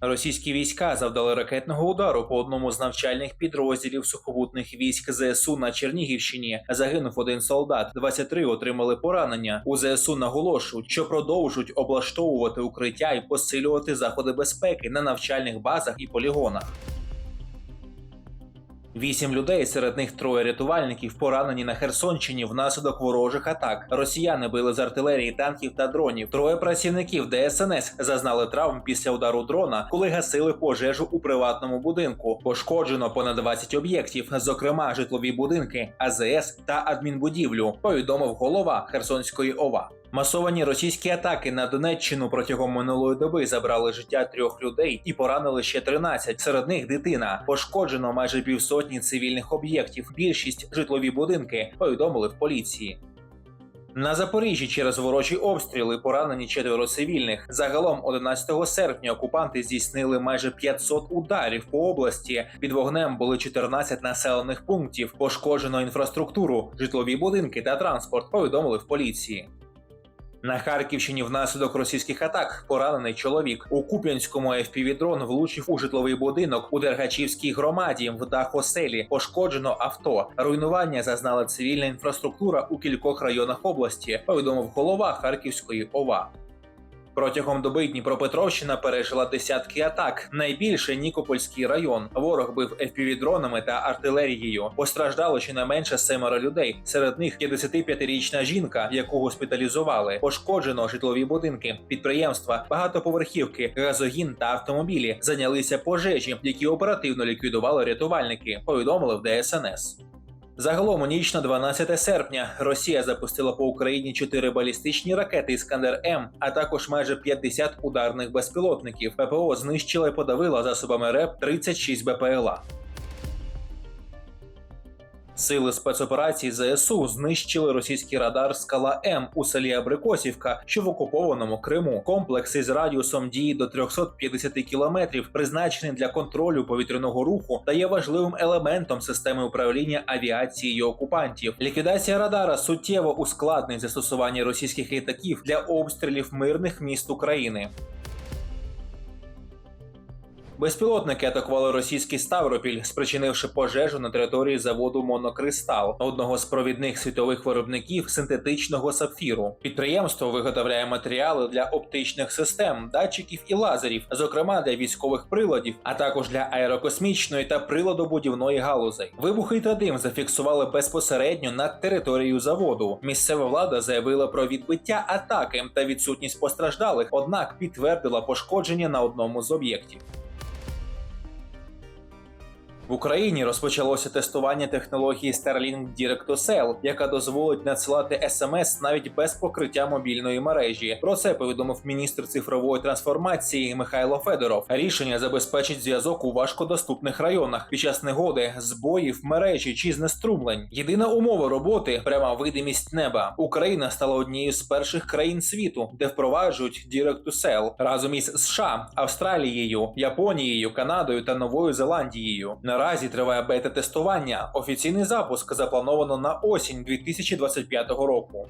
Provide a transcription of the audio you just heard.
Російські війська завдали ракетного удару по одному з навчальних підрозділів сухопутних військ ЗСУ на Чернігівщині. Загинув один солдат, 23 отримали поранення. У ЗСУ наголошують, що продовжують облаштовувати укриття і посилювати заходи безпеки на навчальних базах і полігонах. Вісім людей, серед них троє рятувальників, поранені на Херсонщині внаслідок ворожих атак. Росіяни били з артилерії, танків та дронів. Троє працівників ДСНС зазнали травм після удару дрона, коли гасили пожежу у приватному будинку. Пошкоджено понад 20 об'єктів, зокрема житлові будинки, АЗС та адмінбудівлю. Повідомив голова Херсонської ОВА. Масовані російські атаки на Донеччину протягом минулої доби забрали життя трьох людей і поранили ще 13. Серед них дитина. Пошкоджено майже півсотні цивільних об'єктів. Більшість житлові будинки повідомили в поліції. На Запоріжжі через ворожі обстріли поранені четверо цивільних. Загалом, 11 серпня, окупанти здійснили майже 500 ударів по області. Під вогнем були 14 населених пунктів. Пошкоджено інфраструктуру, житлові будинки та транспорт. Повідомили в поліції. На Харківщині внаслідок російських атак поранений чоловік у Куп'янському FPV-дрон влучив у житловий будинок у Дергачівській громаді в дах оселі. Пошкоджено авто. Руйнування зазнала цивільна інфраструктура у кількох районах області. Повідомив голова Харківської ОВА. Протягом доби Дніпропетровщина пережила десятки атак. Найбільше Нікопольський район. Ворог бив FPV-дронами та артилерією. Постраждало щонайменше семеро людей. Серед них 55-річна жінка, яку госпіталізували. Пошкоджено житлові будинки, підприємства, багатоповерхівки, газогін та автомобілі. Зайнялися пожежі, які оперативно ліквідували рятувальники. Повідомили в ДСНС. Загалом у ніч на 12 серпня Росія запустила по Україні 4 балістичні ракети Іскандер М, а також майже 50 ударних безпілотників. ППО знищила і подавила засобами РЕП 36 БПЛА. Сили спецоперацій ЗСУ знищили російський радар Скала М у селі Абрикосівка, що в окупованому Криму. Комплекс із радіусом дії до 350 кілометрів, призначений для контролю повітряного руху, та є важливим елементом системи управління авіацією окупантів. Ліквідація радара суттєво ускладнить застосування російських літаків для обстрілів мирних міст України. Безпілотники атакували російський Ставропіль, спричинивши пожежу на території заводу Монокристал, одного з провідних світових виробників синтетичного сапфіру. Підприємство виготовляє матеріали для оптичних систем, датчиків і лазерів, зокрема для військових приладів, а також для аерокосмічної та приладобудівної галузей. Вибухи та дим зафіксували безпосередньо над територією заводу. Місцева влада заявила про відбиття атаки та відсутність постраждалих, однак підтвердила пошкодження на одному з об'єктів. В Україні розпочалося тестування технології Starlink Direct to Cell, яка дозволить надсилати смс навіть без покриття мобільної мережі. Про це повідомив міністр цифрової трансформації Михайло Федоров. Рішення забезпечить зв'язок у важкодоступних районах під час негоди, збоїв мережі чи знеструмлень. Єдина умова роботи пряма видимість неба. Україна стала однією з перших країн світу, де впроваджують Direct to Cell разом із США, Австралією, Японією, Канадою та Новою Зеландією. Наразі триває бета-тестування. Офіційний запуск заплановано на осінь 2025 року.